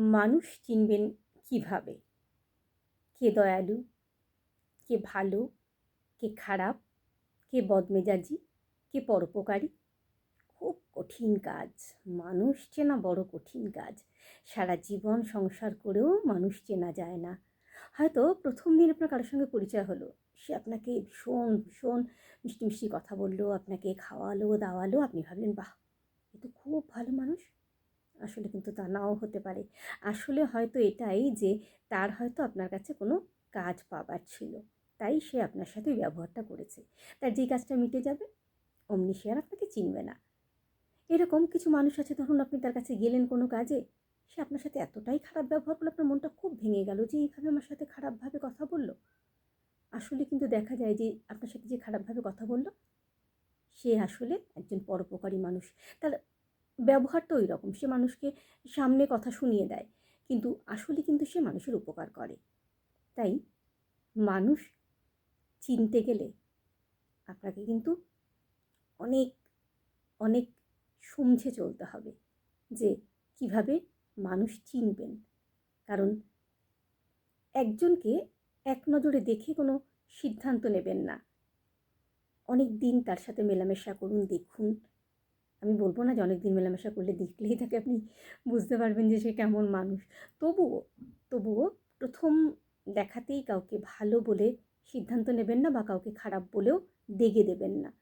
মানুষ চিনবেন কীভাবে? কে দয়ালু? কে ভালো? কে খারাপ? কে বদমেজাজি? কে পরোপকারী? খুব কঠিন কাজ। মানুষ চেনা বড় কঠিন কাজ। সারা জীবন সংসার করেও মানুষ চেনা যায় না। হয়তো প্রথম দিন আপনার কারোর সঙ্গে পরিচয় হলো। সে আপনাকে ভীষণ ভীষণ মিষ্টি মিষ্টি কথা বলল, আপনাকে খাওয়ালো, দাওয়ালো, আপনি ভাবলেন, বাহ, এ তো খুব ভালো মানুষ। আসলে কিন্তু তা নাও হতে পারে। আসলে হয়তো এটাই যে তার হয়তো আপনার কাছে কোনো কাজ পাবার ছিল, তাই সে আপনার সাথে ব্যবহারটা করেছে। তার যেই কাজটা মিটে যাবে, অমনি সে আর আপনাকে চিনবে না। এরকম কিছু মানুষ আছে, ধরুন আপনি তার কাছে গেলেন কোনো কাজে, সে আপনার সাথে এতটাই খারাপ ব্যবহার করল, আপনার মনটা খুব ভেঙে গেল যে এইভাবে আমার সাথে খারাপভাবে কথা বলল। আসলে কিন্তু দেখা যায় যে আপনার সাথে যে খারাপভাবে কথা বলল, সে আসলে একজন পরোপকারী মানুষ। তার ব্যবহারটা ওই রকম সে মানুষকে সামনে কথা শুনিয়ে দেয়। কিন্তু আসলে কিন্তু সে মানুষের উপকার করে। তাই মানুষ চিনতে গেলে আপনাকে কিন্তু অনেক অনেক সমঝে চলতে হবে যে কীভাবে মানুষ চিনবেন। কারণ একজনকে এক নজরে দেখে কোনো সিদ্ধান্ত নেবেন না। অনেক দিন তার সাথে মেলামেশা করুন, দেখুন আমি বলব না যে অনেক দিন মেলামেশা করলে দেখলেই তাকে আপনি বুঝতে পারবেন যে সে কেমন মানুষ। তবুও তবুও প্রথম দেখাতেই কাউকে ভালো বলে সিদ্ধান্ত নেবেন না বা কাউকে খারাপ বলেও দেগে দেবেন না।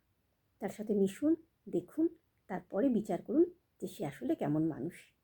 তার সাথে মিশুন, দেখুন, তারপরে বিচার করুন যে সে আসলে কেমন মানুষ।